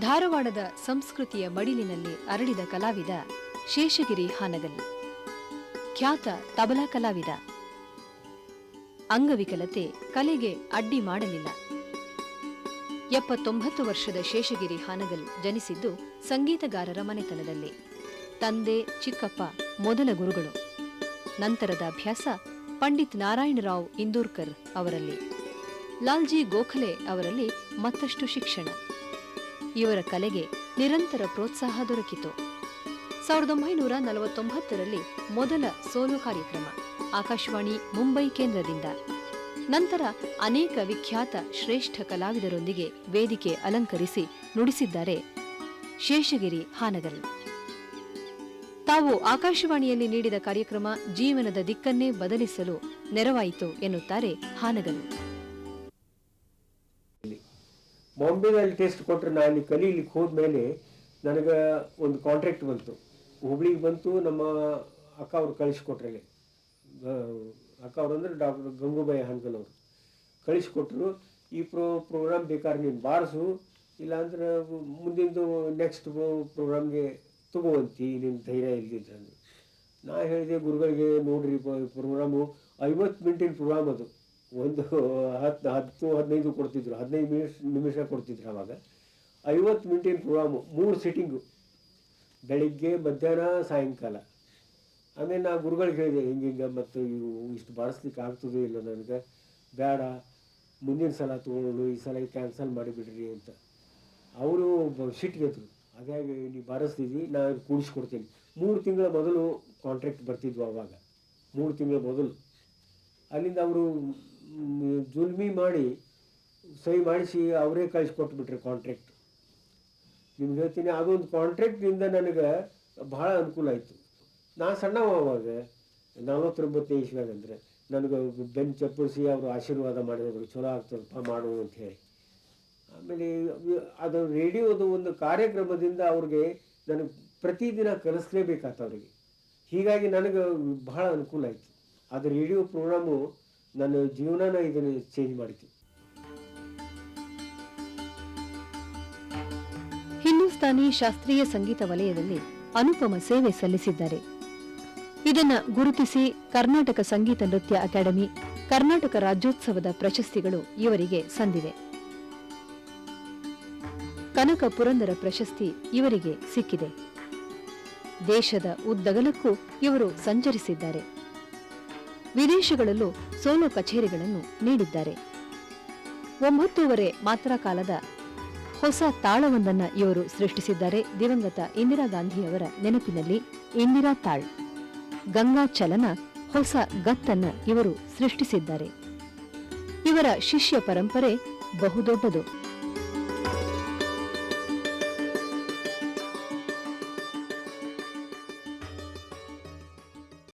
ಧಾರವಾಡದ ಸಂಸ್ಕೃತಿಯ ಮಡಿಲಿನಲ್ಲಿ ಅರಳಿದ ಕಲಾವಿದ ಶೇಷಗಿರಿ ಹಾನಗಲ್. ಖ್ಯಾತ ತಬಲಾ ಕಲಾವಿದ. ಅಂಗವಿಕಲತೆ ಕಲೆಗೆ ಅಡ್ಡಿ ಮಾಡಲಿಲ್ಲ. ಎಪ್ಪತ್ತೊಂಬತ್ತು ವರ್ಷದ ಶೇಷಗಿರಿ ಹಾನಗಲ್ ಜನಿಸಿದ್ದು ಸಂಗೀತಗಾರರ ಮನೆತನದಲ್ಲಿ. ತಂದೆ, ಚಿಕ್ಕಪ್ಪ, ಮೊದಲ ಗುರುಗಳು. ನಂತರದ ಅಭ್ಯಾಸ ಪಂಡಿತ್ ನಾರಾಯಣರಾವ್ ಇಂದೂರ್ಕರ್ ಅವರಲ್ಲಿ. ಲಾಲ್ಜಿ ಗೋಖಲೆ ಅವರಲ್ಲಿ ಮತ್ತಷ್ಟು ಶಿಕ್ಷಣ. ಇವರ ಕಲೆಗೆ ನಿರಂತರ ಪ್ರೋತ್ಸಾಹ ದೊರಕಿತು. ಸಾವಿರದ ಒಂಬೈನೂರ ನಲವತ್ತೊಂಬತ್ತರಲ್ಲಿ ಮೊದಲ ಸೋಲು ಕಾರ್ಯಕ್ರಮ, ಆಕಾಶವಾಣಿ ಮುಂಬೈ ಕೇಂದ್ರದಿಂದ. ನಂತರ ಅನೇಕ ವಿಖ್ಯಾತ ಶ್ರೇಷ್ಠ ಕಲಾವಿದರೊಂದಿಗೆ ವೇದಿಕೆ ಅಲಂಕರಿಸಿ ನುಡಿಸಿದ್ದಾರೆ ಶೇಷಗಿರಿ ಹಾನಗಲ್. ತಾವು ಆಕಾಶವಾಣಿಯಲ್ಲಿ ನೀಡಿದ ಕಾರ್ಯಕ್ರಮ ಜೀವನದ ದಿಕ್ಕನ್ನೇ ಬದಲಿಸಲು ನೆರವಾಯಿತು ಎನ್ನುತ್ತಾರೆ ಹಾನಗಲ್. ಬಾಂಬೆನಲ್ಲಿ ಟೆಸ್ಟ್ ಕೊಟ್ಟರೆ ನಾನು ಅಲ್ಲಿ ಕಲೀಲಿಕ್ಕೆ ಹೋದ್ಮೇಲೆ ನನಗೆ ಒಂದು ಕಾಂಟ್ರಾಕ್ಟ್ ಬಂತು. ಹುಬ್ಳಿಗೆ ಬಂತು, ನಮ್ಮ ಅಕ್ಕ ಅವ್ರು ಕಳಿಸ್ಕೊಟ್ರೆ ಅಕ್ಕ ಅವ್ರು ಅಂದರೆ ಡಾಕ್ಟರ್ ಗಂಗೂಬಾಯಿ ಹಾನ್ಕಲ್ ಅವರು. ಕಳಿಸ್ಕೊಟ್ರು, ಈ ಪ್ರೋ ಪ್ರೋಗ್ರಾಮ್ ಬೇಕಾದ್ರೆ ನೀನು ಬಾರಿಸು, ಇಲ್ಲಾಂದ್ರೆ ಮುಂದಿಂದು ನೆಕ್ಸ್ಟ್ ಪ್ರೋಗ್ರಾಮ್ಗೆ ತಗೋವಂತಿ ನಿನ್ನ ಧೈರ್ಯ ಇಲ್ದಿದ್ರೆ. ನಾ ಹೇಳಿದೆ, ಗುರುಗಳಿಗೆ ನೋಡ್ರಿ ಪ್ರೋಗ್ರಾಮು ಐವತ್ತು ಮಿನಿಟಿನ ಪ್ರೋಗ್ರಾಮ್ ಅದು. ಒಂದು ಹತ್ತು ಹತ್ತು ಹದಿನೈದು ಕೊಡ್ತಿದ್ರು, ಹದಿನೈದು ನಿಮಿಷ ನಿಮಿಷ ಕೊಡ್ತಿದ್ರು ಅವಾಗ. ಐವತ್ತು ಮಿನಿಟಿನ ಪ್ರೋಗ್ರಾಮು ಮೂರು ಸಿಟ್ಟಿಂಗು ಬೆಳಿಗ್ಗೆ, ಮಧ್ಯಾಹ್ನ, ಸಾಯಂಕಾಲ. ಆಮೇಲೆ ನಾ ಗುರುಗಳಿಗೆ ಹೇಳಿದೆ, ಹಿಂಗೆ ಹಿಂಗೆ, ಮತ್ತು ಇವು ಇಷ್ಟು ಬಾರಿಸ್ಲಿಕ್ಕೆ ಆಗ್ತದೋ ಇಲ್ಲ ನನಗೆ? ಬೇಡ, ಮುಂದಿನ ಸಲ ತೊಗೊಂಡು ಈ ಸಲ ಕ್ಯಾನ್ಸಲ್ ಮಾಡಿಬಿಡ್ರಿ ಅಂತ. ಅವರು ಸಿಟ್ಟಿಗೆದ್ರು ಹಾಗಾಗಿ ನೀವು ಬಾರಿಸ್ತಿದ್ವಿ ನಾನು ಕೂಡಿಸ್ಕೊಡ್ತೀನಿ. ಮೂರು ತಿಂಗಳ ಮೊದಲು ಕಾಂಟ್ರಾಕ್ಟ್ ಬರ್ತಿದ್ವು ಅವಾಗ. ಮೂರು ತಿಂಗಳ ಮೊದಲು. ಅಲ್ಲಿಂದ ಅವರು ಜುಲ್ಮಿ ಮಾಡಿ, ಸಹಿ ಮಾಡಿಸಿ ಅವರೇ ಕಳಿಸ್ಕೊಟ್ಬಿಟ್ರೆ ಕಾಂಟ್ರಾಕ್ಟ್ ನಿಮ್ಗೆ ಹೇಳ್ತೀನಿ, ಅದೊಂದು ಕಾಂಟ್ರಾಕ್ಟಿಂದ ನನಗೆ ಭಾಳ ಅನುಕೂಲ ಆಯಿತು. ನಾ ಸಣ್ಣವ ಅವಾಗ ನಲವತ್ತೊಂಬತ್ತು ಇಸ್ವ್ಯಾಗ ಅಂದರೆ ನನಗೆ ಬೆನ್ನು ಚಪ್ಪಡಿಸಿ ಅವರು ಆಶೀರ್ವಾದ ಮಾಡಿದ್ರು, ಚಲೋ ಆಗ್ತದಪ್ಪ ಮಾಡು ಅಂತ ಹೇಳಿ. ಆಮೇಲೆ ಅದು ರೇಡಿಯೋದು ಒಂದು ಕಾರ್ಯಕ್ರಮದಿಂದ ಅವ್ರಿಗೆ ನನಗೆ ಪ್ರತಿದಿನ ಕಲಿಸ್ಲೇಬೇಕಾಯ್ತು ಅವರಿಗೆ. ಹೀಗಾಗಿ ನನಗೆ ಬಹಳ ಅನುಕೂಲ ಆಯಿತು. ಅದು ರೇಡಿಯೋ ಪ್ರೋಗ್ರಾಮು ನನ್ನ ಜೀವನನ ಇದನ್ನು ಚೇಂಜ್ ಮಾಡಿತು ಹಿಂದೂಸ್ತಾನಿ ಶಾಸ್ತ್ರೀಯ ಸಂಗೀತ ವಲಯದಲ್ಲಿ ಅನುಪಮ ಸೇವೆ ಸಲ್ಲಿಸಿದ್ದಾರೆ. ಇದನ್ನ ಗುರುತಿಸಿ ಕರ್ನಾಟಕ ಸಂಗೀತ ನೃತ್ಯ ಅಕಾಡೆಮಿ, ಕರ್ನಾಟಕ ರಾಜ್ಯೋತ್ಸವದ ಪ್ರಶಸ್ತಿಗಳು ಇವರಿಗೆ ಸಂದಿವೆ. ಕನಕ ಪುರಂದರ ಪ್ರಶಸ್ತಿ ಇವರಿಗೆ ಸಿಕ್ಕಿದೆ. ದೇಶದ ಉದ್ದಗಲಕ್ಕೂ ಇವರು ಸಂಚರಿಸಿದ್ದಾರೆ. ವಿದೇಶಗಳಲ್ಲೂ ಸೋಲು ಕಚೇರಿಗಳನ್ನು ನೀಡಿದ್ದಾರೆ. ಒಂಬತ್ತೂವರೆ ಮಾತ್ರ ಕಾಲದ ಹೊಸ ತಾಳವೊಂದನ್ನ ಇವರು ಸೃಷ್ಟಿಸಿದ್ದಾರೆ. ದಿವಂಗತ ಇಂದಿರಾ ಗಾಂಧಿಯವರ ನೆನಪಿನಲ್ಲಿ ಇಂದಿರಾ ತಾಳ್, ಗಂಗಾ ಚಲನ ಹೊಸ ಗತ್ತನ್ನ ಇವರು ಸೃಷ್ಟಿಸಿದ್ದಾರೆ. ಇವರ ಶಿಷ್ಯ ಪರಂಪರೆ ಬಹುದೊಡ್ಡದು.